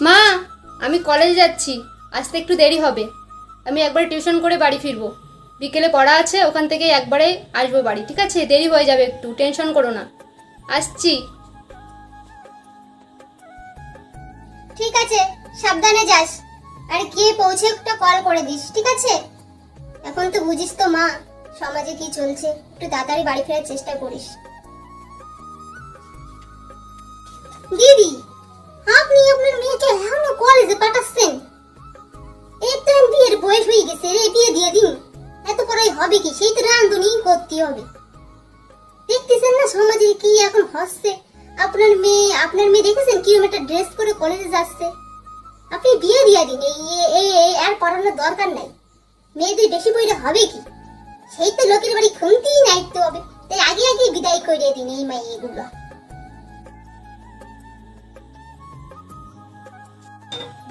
মা, আমি কলেজে যাচ্ছি। আসতে একটু দেরি হবে। আমি একবার টিউশন করে বাড়ি ফিরবো। বিকেলে পড়া আছে, ওখান থেকে একবারে আসব বাড়ি, ঠিক আছে? দেরি হয়ে যাবে একটু টেনশন করো না। আসছি। ঠিক আছে, সাবধানে যাস। আর গিয়ে পৌঁছে একটা কল করে দিস, ঠিক আছে? এখন তো বুঝিস তো মা, সমাজে কি চলছে? একটু তাড়াতাড়ি বাড়ি ফেরার চেষ্টা করিস। দিদি! আপনি আপনার মেয়েকে এখনও কলেজে পাঠাচ্ছেন? এই তো বিয়ের বয়স হয়ে গেছে রে, বিয়ে দিয়ে দিন। এত পড়াই হবে কি? সেই তো রান্ধুনি করতে হবে। দেখতেছেন না সমাজে কি এখন হচ্ছে? আপনার মেয়ে আপনার মেয়ে দেখেছেন কীরকম একটা ড্রেস করে কলেজে যাচ্ছে? আপনি বিয়ে দিয়ে দিন, এই আর পড়ানোর দরকার নাই। মেয়ে দুই বেশি বইলে হবে কি? সেই তো লোকের বাড়ি খুনতেই নাইতে হবে তাই আগে আগে বিদায় করে দিন এই মাইয়েগুলো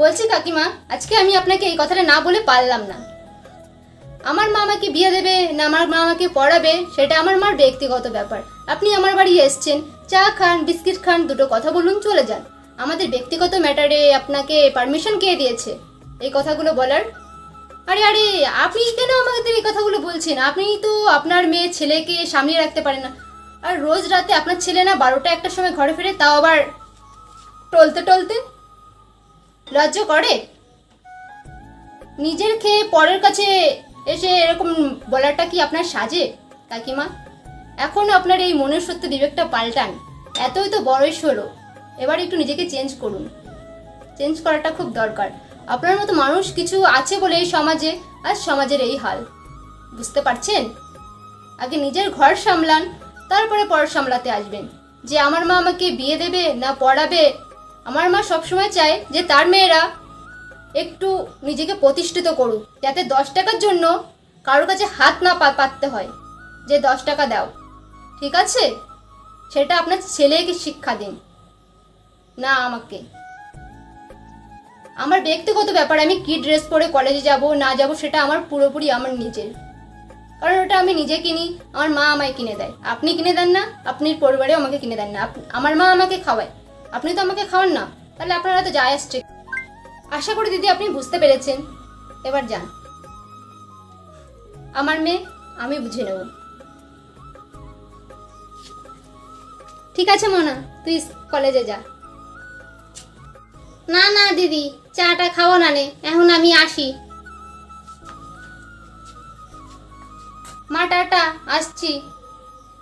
বলছি কাকিমা, আজকে আমি আপনাকে এই কথাটা না বলে পারলাম না। আমার মা আমাকে বিয়ে দেবে না আমার মা আমাকে পড়াবে, সেটা আমার মার ব্যক্তিগত ব্যাপার। আপনি আমার বাড়ি এসছেন, চা খান, বিস্কিট খান, দুটো কথা বলুন, চলে যান। আমাদের ব্যক্তিগত ম্যাটারে আপনাকে পারমিশন কে দিয়েছে? এই কথাগুলো বলার? আরে আরে, আপনি কেন আমাদের এই কথাগুলো বলছেন? আপনি তো আপনার মেয়ে ছেলেকে সামলিয়ে রাখতে পারেন না। আর রোজ রাতে আপনার ছেলে না বারোটা একটার সময় ঘরে ফেরে, তাও আবার টলতে টলতে? লজ্জা করে? নিজের খেয়ে পরের কাছে এসে এরকম বলাটা কি আপনার সাজে, কাকিমা? এখনও আপনার এই মনের সত্য বিবেকটা পাল্টান। এতই তো বয়স হলো। এবার একটু নিজেকে চেঞ্জ করুন। চেঞ্জ করাটা খুব দরকার। আপনার মতো মানুষ কিছু আছে বলে এই সমাজে, আজ সমাজের এই হাল। বুঝতে পারছেন? আগে নিজের ঘর সামলান, তারপরে পর সামলাতে আসবেন। যে আমার মা আমাকে বিয়ে দেবে না পড়াবে আমার মা সবসময় চায় যে তার মেয়েরা একটু নিজেকে প্রতিষ্ঠিত করুক, যাতে দশ টাকার জন্য কারোর কাছে হাত না পাততে হয়, যে দশ টাকা দাও। ঠিক আছে? সেটা আপনার ছেলেকে শিক্ষা দিন, না আমাকে। আমার ব্যক্তিগত ব্যাপার, আমি কি ড্রেস পরে কলেজে যাব, না যাব, সেটা আমার পুরোপুরি আমার নিজের। কারণ ওটা আমি নিজে কিনি, আমার মা আমায় কিনে দেয়। আপনি কিনে দেন না আপনি পরিবারেও আমাকে কিনে দেন না। আমার মা আমাকে খাওয়ায়। আপনি তো আমাকে খাওয়ান না, তাহলে আপনারা তো যায় আসছে। আশা করি দিদি আপনি বুঝতে পেরেছেন। এবার যান। আমার মেয়ে, আমি বুঝে নেব। ঠিক আছে মনা, তুই কলেজে যা। না না দিদি, চাটা খাও না নে, এখন আমি আসি। মা, টাটা, আসছি।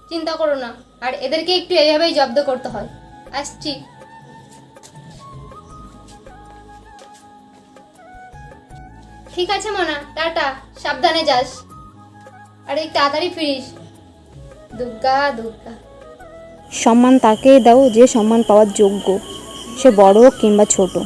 চিন্তা করো না, আর এদেরকে একটু এইভাবেই জব্দ করতে হয়। আসছি। ঠিক আছে মনা, টাটা, সাবধানে যাস। আর এই তাড়াতাড়ি ফিরিস। দুর্গা দুর্গা। সম্মান তাকেই দাও যে সম্মান পাওয়ার যোগ্য। সে বড় কিংবা ছোট।